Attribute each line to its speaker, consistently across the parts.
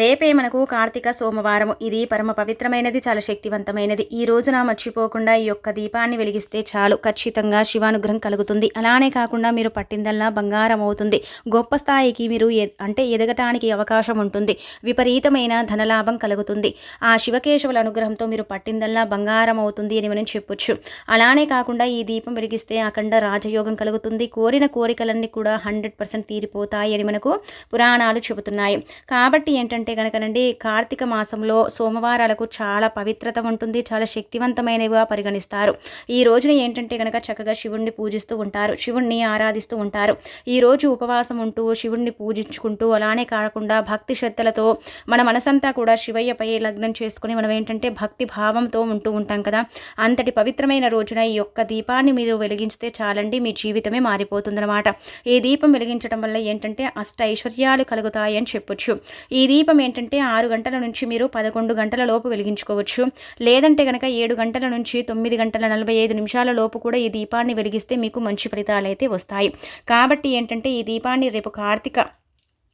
Speaker 1: రేపే మనకు కార్తీక సోమవారం. ఇది పరమ పవిత్రమైనది చాలా శక్తివంతమైనది. ఈ రోజున మర్చిపోకుండా ఈ యొక్క దీపాన్ని వెలిగిస్తే చాలు. ఖచ్చితంగా శివానుగ్రహం కలుగుతుంది. అలానే కాకుండా మీరు పట్టిందల్లా బంగారం అవుతుంది. గొప్ప స్థాయికి మీరు అంటే ఎదగటానికి అవకాశం ఉంటుంది. విపరీతమైన ధనలాభం కలుగుతుంది. ఆ శివకేశవుల అనుగ్రహంతో మీరు పట్టిందల్లా బంగారం అవుతుంది అని మనం చెప్పొచ్చు. అలానే కాకుండా ఈ దీపం వెలిగిస్తే అఖండ రాజయోగం కలుగుతుంది. కోరిన కోరికలన్నీ కూడా హండ్రెడ్ పర్సెంట్ తీరిపోతాయి అని మనకు పురాణాలు చెబుతున్నాయి. కాబట్టి ఏంటంటే అంటే కనుకనండి కార్తీక మాసంలో సోమవారాలకు చాలా పవిత్రత ఉంటుంది చాలా శక్తివంతమైనవిగా పరిగణిస్తారు. ఈ రోజున ఏంటంటే కనుక చక్కగా శివుణ్ణి పూజిస్తూ ఉంటారు శివుణ్ణి ఆరాధిస్తూ ఉంటారు. ఈ రోజు ఉపవాసం ఉంటూ శివుణ్ణి పూజించుకుంటూ అలానే కాకుండా భక్తి శ్రద్ధలతో మన మనసంతా కూడా శివయ్యపై లగ్నం చేసుకుని మనం ఏంటంటే భక్తి భావంతో ఉంటూ ఉంటాం కదా. అంతటి పవిత్రమైన రోజున ఈ యొక్క దీపాన్ని మీరు వెలిగించితే చాలండి మీ జీవితమే మారిపోతుందన్నమాట. ఈ దీపం వెలిగించడం వల్ల ఏంటంటే అష్ట ఐశ్వర్యాలు కలుగుతాయని చెప్పొచ్చు. ఈ దీపం దీపం ఏంటంటే ఆరు గంటల నుంచి మీరు పదకొండు గంటల లోపు వెలిగించుకోవచ్చు. లేదంటే కనుక ఏడు గంటల నుంచి తొమ్మిది గంటల నలభై ఐదు నిమిషాల లోపు కూడా ఈ దీపాన్ని వెలిగిస్తే మీకు మంచి ఫలితాలు అయితే వస్తాయి. కాబట్టి ఏంటంటే ఈ దీపాన్ని రేపు కార్తీక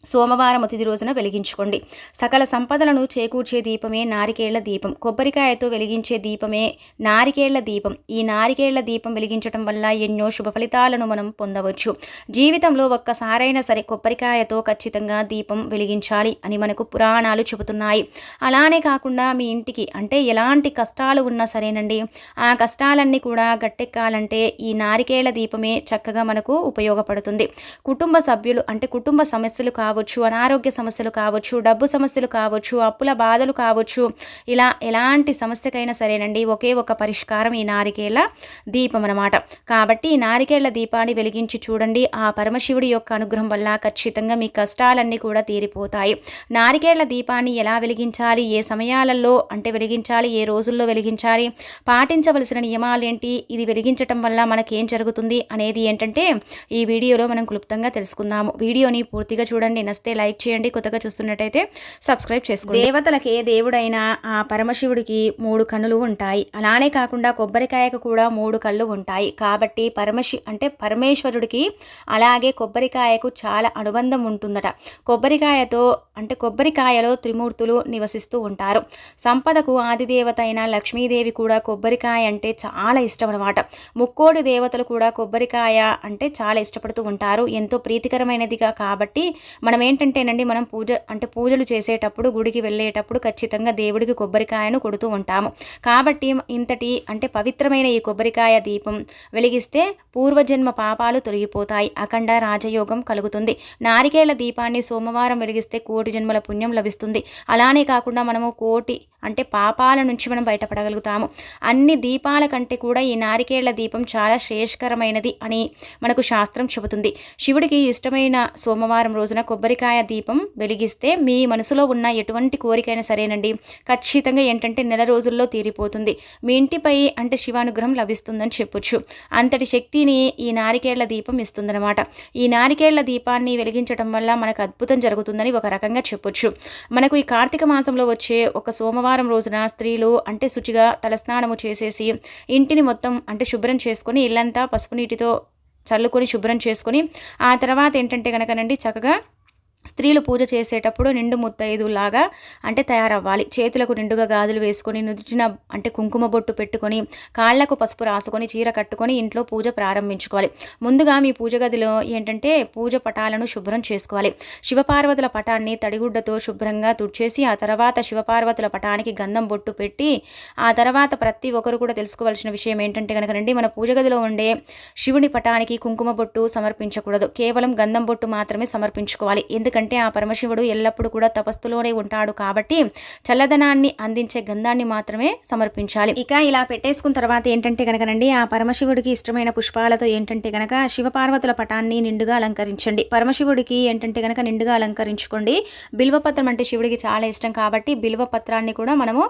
Speaker 1: సోమవారం అతిథి రోజున వెలిగించుకోండి. సకల సంపదలను చేకూర్చే దీపమే నారికేళ్ళ దీపం. కొబ్బరికాయతో వెలిగించే దీపమే నారికేళ్ళ దీపం. ఈ నారికేళ్ళ దీపం వెలిగించడం వల్ల ఎన్నో శుభ ఫలితాలను మనం పొందవచ్చు. జీవితంలో ఒక్కసారైనా సరే కొబ్బరికాయతో ఖచ్చితంగా దీపం వెలిగించాలి అని మనకు పురాణాలు చెబుతున్నాయి. అలానే కాకుండా మీ ఇంటికి అంటే ఎలాంటి కష్టాలు ఉన్నా సరేనండి ఆ కష్టాలన్నీ కూడా గట్టెక్కాలంటే ఈ నారికేళ్ళ దీపమే చక్కగా మనకు ఉపయోగపడుతుంది. కుటుంబ సభ్యులు అంటే కుటుంబ సమస్యలు కావచ్చు అనారోగ్య సమస్యలు కావచ్చు డబ్బు సమస్యలు కావచ్చు అప్పుల బాధలు కావచ్చు ఇలా ఎలాంటి సమస్యకైనా సరేనండి ఒకే ఒక పరిష్కారం ఈ నారికేళ్ళ దీపం అనమాట కాబట్టి ఈ నారికేళ్ళ దీపాన్ని వెలిగించి చూడండి ఆ పరమశివుడి యొక్క అనుగ్రహం వల్ల ఖచ్చితంగా మీ కష్టాలన్నీ కూడా తీరిపోతాయి. నారికేళ్ళ దీపాన్ని ఎలా వెలిగించాలి ఏ సమయాలలో అంటే వెలిగించాలి ఏ రోజుల్లో వెలిగించాలి పాటించవలసిన నియమాలు ఏంటి ఇది వెలిగించటం వల్ల మనకేం జరుగుతుంది అనేది ఏంటంటే ఈ వీడియోలో మనం క్లుప్తంగా తెలుసుకుందాము. వీడియోని పూర్తిగా చూడండి చేయండి నస్తే లైక్ చేయండి. కొత్తగా చూస్తున్నట్టయితే సబ్స్క్రైబ్ చేసుకోండి. దేవతలకే దేవుడైన ఆ పరమశివుడికి మూడు కన్నులు ఉంటాయి. అలానే కాకుండా కొబ్బరికాయకు కూడా మూడు కళ్ళు ఉంటాయి. కాబట్టి పరమశి అంటే పరమేశ్వరుడికి అలాగే కొబ్బరికాయకు చాలా అనుబంధం ఉంటుందట. కొబ్బరికాయతో అంటే కొబ్బరికాయలో త్రిమూర్తులు నివసిస్తూ ఉంటారు. సంపదకు ఆదిదేవత అయిన లక్ష్మీదేవి కూడా కొబ్బరికాయ అంటే చాలా ఇష్టం అనమాట ముక్కోడి దేవతలు కూడా కొబ్బరికాయ అంటే చాలా ఇష్టపడుతూ ఉంటారు. ఎంతో ప్రీతికరమైనదిగా కాబట్టి మనం ఏంటంటేనండి మనం పూజ అంటే పూజలు చేసేటప్పుడు గుడికి వెళ్ళేటప్పుడు ఖచ్చితంగా దేవుడికి కొబ్బరికాయను కొడుతూ ఉంటాము. కాబట్టి ఇంతటి అంటే పవిత్రమైన ఈ కొబ్బరికాయ దీపం వెలిగిస్తే పూర్వజన్మ పాపాలు తొలగిపోతాయి. అఖండ రాజయోగం కలుగుతుంది. నారికేల దీపాన్ని సోమవారం వెలిగిస్తే కోటి జన్మల పుణ్యం లభిస్తుంది. అలానే కాకుండా మనము కోటి అంటే పాపాల నుంచి మనం బయటపడగలుగుతాము. అన్ని దీపాల కంటే కూడా ఈ నారికేళ్ళ దీపం చాలా శ్రేష్కరమైనది అని మనకు శాస్త్రం చెబుతుంది. శివుడికి ఇష్టమైన సోమవారం రోజున కొబ్బరికాయ దీపం వెలిగిస్తే మీ మనసులో ఉన్న ఎటువంటి కోరికైనా సరేనండి. ఖచ్చితంగా ఏంటంటే నెల రోజుల్లో తీరిపోతుంది. మీ ఇంటిపై అంటే శివానుగ్రహం లభిస్తుందని చెప్పొచ్చు. అంతటి శక్తిని ఈ నారికేళ్ళ దీపం ఇస్తుందన్నమాట. ఈ నారికేళ్ళ దీపాన్ని వెలిగించడం వల్ల మనకు అద్భుతం జరుగుతుందని ఒక రకంగా చెప్పొచ్చు. మనకు ఈ కార్తీక మాసంలో వచ్చే ఒక సోమవారం రోజున స్త్రీలు అంటే శుచిగా తలస్నానము చేసేసి ఇంటిని మొత్తం అంటే శుభ్రం చేసుకొని ఇల్లంతా పసుపు నీటితో చల్లుకొని శుభ్రం చేసుకొని ఆ తర్వాత ఏంటంటే కనుకనండి చక్కగా స్త్రీలు పూజ చేసేటప్పుడు నిండు ముత్తైదులాగా అంటే తయారవ్వాలి. చేతులకు నిండుగా గాజులు వేసుకొని నుదుటిన అంటే కుంకుమ బొట్టు పెట్టుకొని కాళ్ళకు పసుపు రాసుకొని చీర కట్టుకొని ఇంట్లో పూజ ప్రారంభించుకోవాలి. ముందుగా మీ పూజ గదిలో ఏంటంటే పూజ పటాలను శుభ్రం చేసుకోవాలి. శివపార్వతుల పటాన్ని తడిగుడ్డతో శుభ్రంగా తుడిచేసి ఆ తర్వాత శివపార్వతుల పటానికి గంధం బొట్టు పెట్టి ఆ తర్వాత ప్రతి ఒక్కరు కూడా తెలుసుకోవాల్సిన విషయం ఏంటంటే కనుకనండి మన పూజ గదిలో ఉండే శివుని పటానికి కుంకుమ బొట్టు సమర్పించకూడదు. కేవలం గంధం బొట్టు మాత్రమే సమర్పించుకోవాలి. ఎందుకు ఎందుకంటే ఆ పరమశివుడు ఎల్లప్పుడూ కూడా తపస్సులోనే ఉంటాడు కాబట్టి చల్లదనాన్ని అందించే గంధాన్ని మాత్రమే సమర్పించాలి. ఇక ఇలా పెట్టేసుకున్న తర్వాత ఏంటంటే కనుకనండి ఆ పరమశివుడికి ఇష్టమైన పుష్పాలతో ఏంటంటే కనుక శివపార్వతుల పటాన్ని నిండుగా అలంకరించండి. పరమశివుడికి ఏంటంటే కనుక నిండుగా అలంకరించుకోండి. బిల్వపత్రం అంటే శివుడికి చాలా ఇష్టం కాబట్టి బిల్వపత్రాన్ని కూడా మనము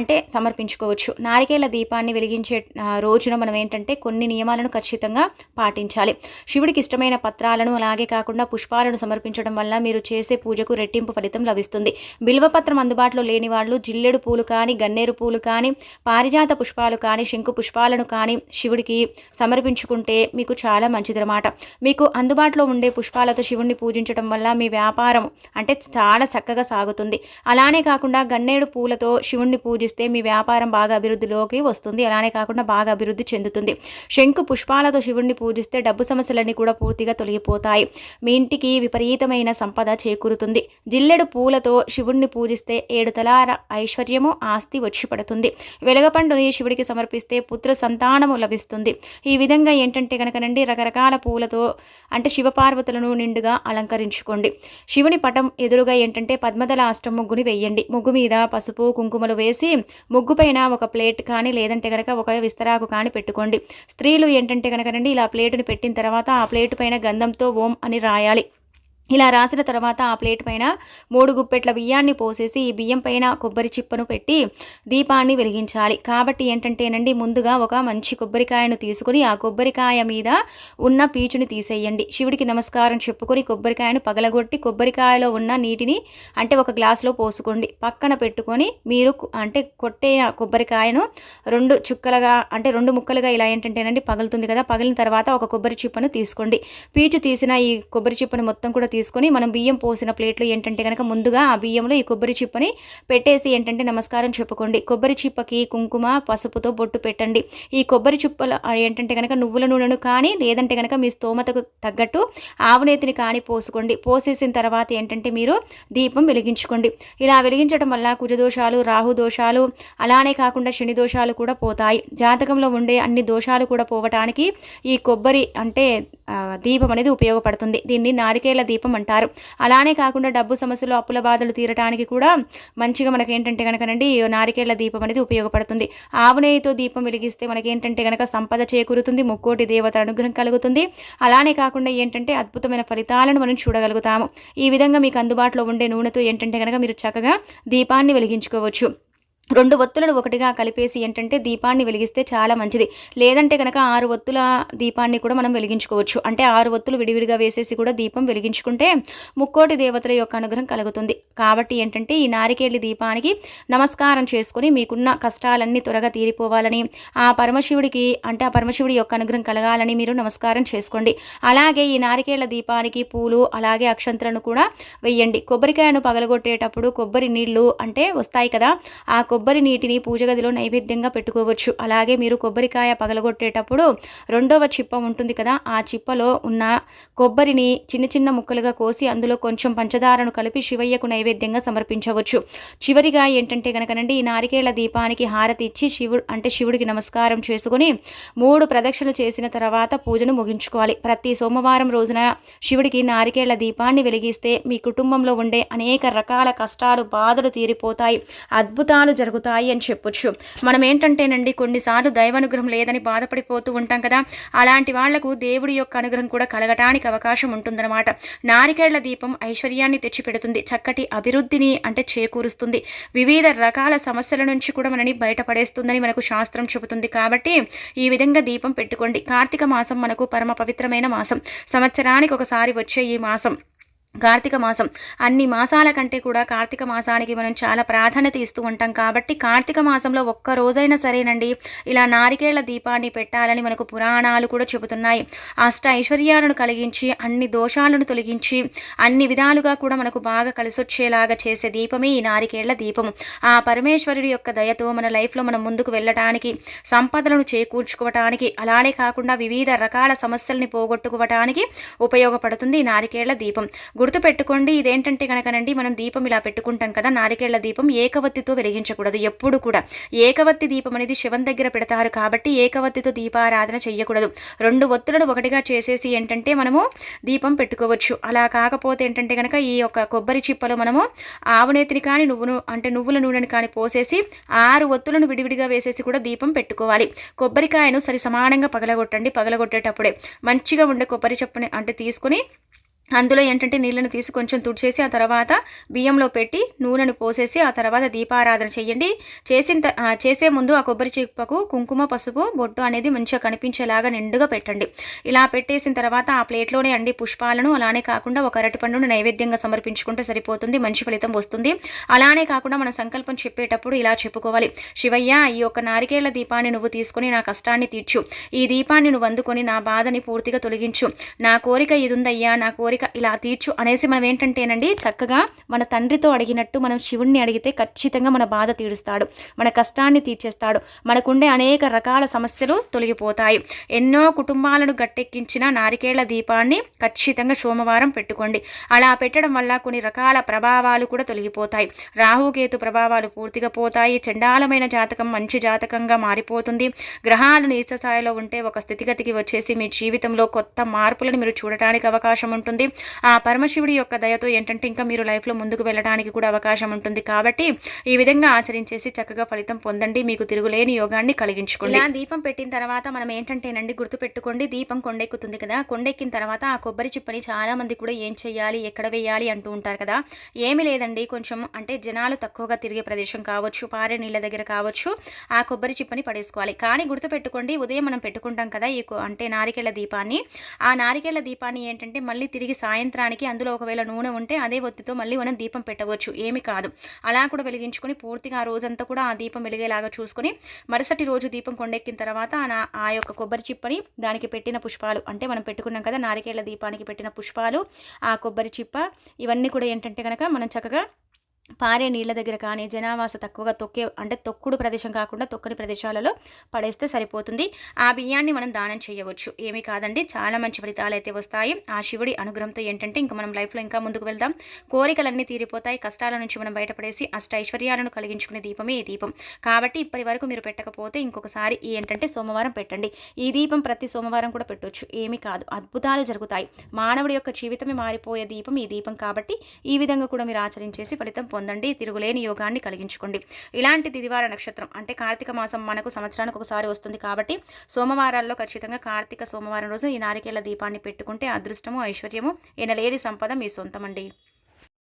Speaker 1: అంటే సమర్పించుకోవచ్చు. నారికేల దీపాన్ని వెలిగించే రోజున మనం ఏంటంటే కొన్ని నియమాలను ఖచ్చితంగా పాటించాలి. శివుడికి ఇష్టమైన పత్రాలను అలాగే కాకుండా పుష్పాలను సమర్పించడం వల్ల మీరు చేసే పూజకు రెట్టింపు ఫలితం లభిస్తుంది. బిల్వపత్రం అందుబాటులో లేని వాళ్ళు జిల్లెడు పూలు కానీ గన్నేరు పూలు కానీ పారిజాత పుష్పాలు కానీ శంకు పుష్పాలను కానీ శివుడికి సమర్పించుకుంటే మీకు చాలా మంచిదన్నమాట. మీకు అందుబాటులో ఉండే పుష్పాలతో శివుణ్ణి పూజించడం వల్ల మీ వ్యాపారం అంటే చాలా చక్కగా సాగుతుంది. అలానే కాకుండా గన్నేడు పూలతో శివుణ్ణి పూజిస్తే మీ వ్యాపారం బాగా అభివృద్ధిలోకి వస్తుంది. అలానే కాకుండా బాగా అభివృద్ధి చెందుతుంది. శంకు పుష్పాలతో శివుణ్ణి పూజిస్తే డబ్బు సమస్యలన్నీ కూడా పూర్తిగా తొలగిపోతాయి. మీ ఇంటికి విపరీతమైన సంపద చేకూరుతుంది. జిల్లెడు పూలతో శివుణ్ణి పూజిస్తే ఏడు తలార ఐశ్వర్యము ఆస్తి వచ్చి పడుతుంది. వెలగపండుని శివుడికి సమర్పిస్తే పుత్ర సంతానము లభిస్తుంది. ఈ విధంగా ఏంటంటే కనుకనండి రకరకాల పూలతో అంటే శివపార్వతులను నిండుగా అలంకరించుకోండి. శివుని పటం ఎదురుగా ఏంటంటే పద్మదల అష్టం ముగ్గుని వేయండి. ముగ్గు మీద పసుపు కుంకుమలు వేసి ముగ్గు పైన ఒక ప్లేట్ కానీ లేదంటే కనుక ఒక విస్తరాకు కానీ పెట్టుకోండి. స్త్రీలు ఏంటంటే కనుకనండి ఇలా ప్లేటుని పెట్టిన తర్వాత ఆ ప్లేట్ పైన గంధంతో ఓం అని రాయాలి. ఇలా రాసిన తర్వాత ఆ ప్లేట్ పైన మూడు గుప్పెట్ల బియ్యాన్ని పోసేసి ఈ బియ్యం పైన కొబ్బరి చిప్పను పెట్టి దీపాన్ని వెలిగించాలి. కాబట్టి ఏంటంటేనండి ముందుగా ఒక మంచి కొబ్బరికాయను తీసుకుని ఆ కొబ్బరికాయ మీద ఉన్న పీచుని తీసేయండి. శివుడికి నమస్కారం చెప్పుకొని కొబ్బరికాయను పగలగొట్టి కొబ్బరికాయలో ఉన్న నీటిని అంటే ఒక గ్లాసులో పోసుకోండి. పక్కన పెట్టుకొని మీరు అంటే కొట్టే కొబ్బరికాయను రెండు చుక్కలుగా అంటే రెండు ముక్కలుగా ఇలా ఏంటంటేనండి పగులుతుంది కదా పగిలిన తర్వాత ఒక కొబ్బరి చిప్పను తీసుకోండి. పీచు తీసిన ఈ కొబ్బరి చిప్పను మొత్తం కూడా తీసుకుని మనం బియ్యం పోసిన ప్లేట్లు ఏంటంటే కనుక ముందుగా ఆ బియ్యంలో ఈ కొబ్బరి చిప్పని పెట్టేసి ఏంటంటే నమస్కారం చెప్పుకోండి. కొబ్బరి చిప్పకి కుంకుమ పసుపుతో బొట్టు పెట్టండి. ఈ కొబ్బరి చిప్పలు ఏంటంటే కనుక నువ్వుల నూనెను కానీ లేదంటే కనుక మీ స్తోమతకు తగ్గట్టు ఆవునేతిని కానీ పోసుకోండి. పోసేసిన తర్వాత ఏంటంటే మీరు దీపం వెలిగించుకోండి. ఇలా వెలిగించడం వల్ల కుజదోషాలు రాహు దోషాలు అలానే కాకుండా శని దోషాలు కూడా పోతాయి. జాతకంలో ఉండే అన్ని దోషాలు కూడా పోవటానికి ఈ కొబ్బరి అంటే దీపం అనేది ఉపయోగపడుతుంది. దీన్ని నారికేళ్ళ దీపం అంటారు అలానే కాకుండా డబ్బు సమస్యలు అప్పుల బాధలు తీరటానికి కూడా మంచిగా మనకి ఏంటంటే కనుకనండి నారికేళ్ళ దీపం అనేది ఉపయోగపడుతుంది. ఆవునేయితో దీపం వెలిగిస్తే మనకి ఏంటంటే కనుక సంపద చేకూరుతుంది ముక్కోటి దేవత అనుగ్రహం కలుగుతుంది. అలానే కాకుండా ఏంటంటే అద్భుతమైన ఫలితాలను మనం చూడగలుగుతాము. ఈ విధంగా మీకు అందుబాటులో ఉండే నూనెతో ఏంటంటే కనుక మీరు చక్కగా దీపాన్ని వెలిగించుకోవచ్చు. రెండు ఒత్తులను ఒకటిగా కలిపేసి ఏంటంటే దీపాన్ని వెలిగిస్తే చాలా మంచిది. లేదంటే కనుక ఆరు ఒత్తుల దీపాన్ని కూడా మనం వెలిగించుకోవచ్చు. అంటే ఆరు ఒత్తులు విడివిడిగా వేసేసి కూడా దీపం వెలిగించుకుంటే ముక్కోటి దేవతల యొక్క అనుగ్రహం కలుగుతుంది. కాబట్టి ఏంటంటే ఈ నారికేళ్ళి దీపానికి నమస్కారం చేసుకుని మీకున్న కష్టాలన్నీ త్వరగా తీరిపోవాలని ఆ పరమశివుడికి అంటే ఆ పరమశివుడి యొక్క అనుగ్రహం కలగాలని మీరు నమస్కారం చేసుకోండి. అలాగే ఈ నారికేళ్ళ దీపానికి పూలు అలాగే అక్షంతలను కూడా వెయ్యండి. కొబ్బరికాయను పగలగొట్టేటప్పుడు కొబ్బరి నీళ్ళు అంటే వస్తాయి కదా ఆ కొబ్బరి కొబ్బరి నీటిని పూజ గదిలో నైవేద్యంగా పెట్టుకోవచ్చు. అలాగే మీరు కొబ్బరికాయ పగలగొట్టేటప్పుడు రెండవ చిప్ప ఉంటుంది కదా ఆ చిప్పలో ఉన్న కొబ్బరిని చిన్న చిన్న ముక్కలుగా కోసి అందులో కొంచెం పంచదారను కలిపి శివయ్యకు నైవేద్యంగా సమర్పించవచ్చు. చివరిగా ఏంటంటే కనుకనండి ఈ నారికేళ్ళ దీపానికి హారతి ఇచ్చి శివుడు అంటే శివుడికి నమస్కారం చేసుకుని మూడు ప్రదక్షిణలు చేసిన తర్వాత పూజను ముగించుకోవాలి. ప్రతి సోమవారం రోజున శివుడికి నారికేళ్ళ దీపాన్ని వెలిగిస్తే మీ కుటుంబంలో ఉండే అనేక రకాల కష్టాలు బాధలు తీరిపోతాయి. అద్భుతాలు జరుగుతాయి అని చెప్పొచ్చు. మనం ఏంటంటేనండి కొన్నిసార్లు దైవానుగ్రహం లేదని బాధపడిపోతూ ఉంటాం కదా. అలాంటి వాళ్ళకు దేవుడి యొక్క అనుగ్రహం కూడా కలగటానికి అవకాశం ఉంటుందన్నమాట. నారికేళ్ళ దీపం ఐశ్వర్యాన్ని తెచ్చిపెడుతుంది. చక్కటి అభివృద్ధిని అంటే చేకూరుస్తుంది. వివిధ రకాల సమస్యల నుంచి కూడా మనని బయటపడేస్తుందని మనకు శాస్త్రం చెబుతుంది కాబట్టి ఈ విధంగా దీపం పెట్టుకోండి. కార్తీక మాసం మనకు పరమ పవిత్రమైన మాసం. సంవత్సరానికి ఒకసారి వచ్చే ఈ మాసం. కార్తీక మాసం. అన్ని మాసాల కంటే కూడా కార్తీక మాసానికి మనం చాలా ప్రాధాన్యత ఇస్తూ ఉంటాం. కాబట్టి కార్తీక మాసంలో ఒక్క రోజైనా సరేనండి ఇలా నారికేళ్ళ దీపాన్ని పెట్టాలని మనకు పురాణాలు కూడా చెబుతున్నాయి. అష్ట ఐశ్వర్యాలను కలిగించి అన్ని దోషాలను తొలగించి అన్ని విధాలుగా కూడా మనకు బాగా కలిసొచ్చేలాగా చేసే దీపమే ఈ నారికేళ్ళ దీపం ఆ పరమేశ్వరుడి యొక్క దయతో మన లైఫ్లో మనం ముందుకు వెళ్ళటానికి సంపదలను చేకూర్చుకోవటానికి అలానే కాకుండా వివిధ రకాల సమస్యల్ని పోగొట్టుకోవటానికి ఉపయోగపడుతుంది ఈ నారికేళ్ళ దీపం. గుర్తుపెట్టుకోండి ఇదేంటంటే కనుకనండి మనం దీపం ఇలా పెట్టుకుంటాం కదా నారికేళ్ళ దీపం ఏకవత్తితో వెలిగించకూడదు ఎప్పుడు కూడా. ఏకవత్తి దీపం అనేది శివం దగ్గర పెడతారు కాబట్టి ఏకవత్తితో దీపారాధన చేయకూడదు రెండు ఒత్తులను ఒకటిగా చేసేసి ఏంటంటే మనము దీపం పెట్టుకోవచ్చు. అలా కాకపోతే ఏంటంటే కనుక ఈ యొక్క కొబ్బరి చిప్పలో మనము ఆవునేతిని కానీ నువ్వును అంటే నువ్వుల నూనెని కానీ పోసేసి ఆరు ఒత్తులను విడివిడిగా వేసేసి కూడా దీపం పెట్టుకోవాలి. కొబ్బరికాయను సరి సమానంగా పగలగొట్టండి పగలగొట్టేటప్పుడే. మంచిగా ఉండే కొబ్బరి చెప్పుని అంటే తీసుకుని అందులో ఏంటంటే నీళ్ళను తీసి కొంచెం తుడిచేసి ఆ తర్వాత బియ్యంలో పెట్టి నూనెను పోసేసి ఆ తర్వాత దీపారాధన చేయండి. చేసిన చేసే ముందు ఆ కొబ్బరి చిప్పకు కుంకుమ పసుపు బొట్టు అనేది మంచిగా కనిపించేలాగా నిండుగా పెట్టండి. ఇలా పెట్టేసిన తర్వాత ఆ ప్లేట్లోనే అండి పుష్పాలను అలానే కాకుండా ఒక అరటిపండును నైవేద్యంగా సమర్పించుకుంటే సరిపోతుంది మంచి ఫలితం వస్తుంది. అలానే కాకుండా మన సంకల్పం చెప్పేటప్పుడు ఇలా చెప్పుకోవాలి. శివయ్య ఈ యొక్క నారికేళ్ళ దీపాన్ని నువ్వు తీసుకొని నా కష్టాన్ని తీర్చు. ఈ దీపాన్ని నువ్వు అందుకొని నా బాధని పూర్తిగా తొలగించు. నా కోరిక ఇది ఉందయ్యా నా కోరిక ఇలా తీర్చు అనేసి మనం ఏంటంటేనండి చక్కగా మన తండ్రితో అడిగినట్టు మనం శివుణ్ణి అడిగితే ఖచ్చితంగా మన బాధ తీరుస్తాడు మన కష్టాన్ని తీర్చేస్తాడు మనకుండే అనేక రకాల సమస్యలు తొలగిపోతాయి. ఎన్నో కుటుంబాలను గట్టెక్కించిన నారికేళ్ళ దీపాన్ని ఖచ్చితంగా సోమవారం పెట్టుకోండి. అలా పెట్టడం వల్ల కొన్ని రకాల ప్రభావాలు కూడా తొలగిపోతాయి. రాహుకేతు ప్రభావాలు పూర్తిగా పోతాయి చండాలమైన జాతకం మంచి జాతకంగా మారిపోతుంది. గ్రహాలు నీచ స్థాయిలో ఉంటే ఒక స్థితిగతికి వచ్చేసి మీ జీవితంలో కొత్త మార్పులను మీరు చూడటానికి అవకాశం ఉంటుంది. ఆ పరమశివుడి యొక్క దయతో ఏంటంటే ఇంకా మీరు లైఫ్లో ముందుకు వెళ్ళడానికి కూడా అవకాశం ఉంటుంది కాబట్టి ఈ విధంగా ఆచరించేసి చక్కగా ఫలితం పొందండి. మీకు తిరుగులేని యోగాన్ని కలిగించుకోండి. ఇలా దీపం పెట్టిన తర్వాత మనం ఏంటంటేనండి గుర్తుపెట్టుకోండి. దీపం కొండెక్కుతుంది కదా. కొండెక్కిన తర్వాత ఆ కొబ్బరి చిప్పని చాలా మంది కూడా ఏం చేయాలి ఎక్కడ వేయాలి అంటూ ఉంటారు కదా. ఏమీ లేదండి. కొంచెం అంటే జనాలు తక్కువగా తిరిగే ప్రదేశం కావచ్చు పారే నీళ్ళ దగ్గర కావచ్చు ఆ కొబ్బరి చిప్పని పడేసుకోవాలి. కానీ గుర్తుపెట్టుకోండి ఉదయం మనం పెట్టుకుంటాం కదా ఈ అంటే నారికేళ్ళ దీపాన్ని. ఆ నారికేళ్ళ దీపాన్ని ఏంటంటే మళ్ళీ తిరిగి సాయంత్రానికి అందులో ఒకవేళ నూనె ఉంటే అదే ఒత్తితో మళ్ళీ మనం దీపం పెట్టవచ్చు. ఏమి కాదు. అలా కూడా వెలిగించుకొని పూర్తిగా ఆ రోజంతా కూడా ఆ దీపం వెలిగేలాగా చూసుకొని మరుసటి రోజు దీపం కొండెక్కిన తర్వాత ఆ ఆ యొక్క కొబ్బరి చిప్పని దానికి పెట్టిన పుష్పాలు అంటే మనం పెట్టుకున్నాం కదా నారికేళ్ళ దీపానికి పెట్టిన పుష్పాలు ఆ కొబ్బరి చిప్ప ఇవన్నీ కూడా ఏంటంటే కనుక మనం చక్కగా పారే నీళ్ళ దగ్గర కానీ జనావాస తక్కువగా తొక్కే అంటే తొక్కుడు ప్రదేశం కాకుండా తొక్కని ప్రదేశాలలో పడేస్తే సరిపోతుంది. ఆ బియ్యాన్ని మనం దానం చేయవచ్చు. ఏమీ కాదండి. చాలా మంచి ఫలితాలు అయితే వస్తాయి. ఆ శివుడి అనుగ్రహంతో ఏంటంటే ఇంకా మనం లైఫ్లో ఇంకా ముందుకు వెళ్దాం. కోరికలన్నీ తీరిపోతాయి. కష్టాల నుంచి మనం బయటపడేసి అష్ట ఐశ్వర్యాలను కలిగించుకునే దీపమే ఈ దీపం. కాబట్టి ఇప్పటి వరకు మీరు పెట్టకపోతే ఇంకొకసారి ఏంటంటే సోమవారం పెట్టండి. ఈ దీపం ప్రతి సోమవారం కూడా పెట్టవచ్చు ఏమీ కాదు. అద్భుతాలు జరుగుతాయి. మానవుడి యొక్క జీవితమే మారిపోయే దీపం ఈ దీపం కాబట్టి ఈ విధంగా కూడా మీరు ఆచరించేసి ఫలితం పొందండి. తిరుగులేని యోగాన్ని కలిగించుకోండి. ఇలాంటి దిదివార నక్షత్రం అంటే కార్తీక మాసం మనకు సంవత్సరానికి ఒకసారి వస్తుంది కాబట్టి సోమవారాల్లో ఖచ్చితంగా కార్తీక సోమవారం రోజు ఈ నారికేళ్ళ దీపాన్ని పెట్టుకుంటే అదృష్టము ఐశ్వర్యము ఎనలేని సంపద మీ సొంతమండి.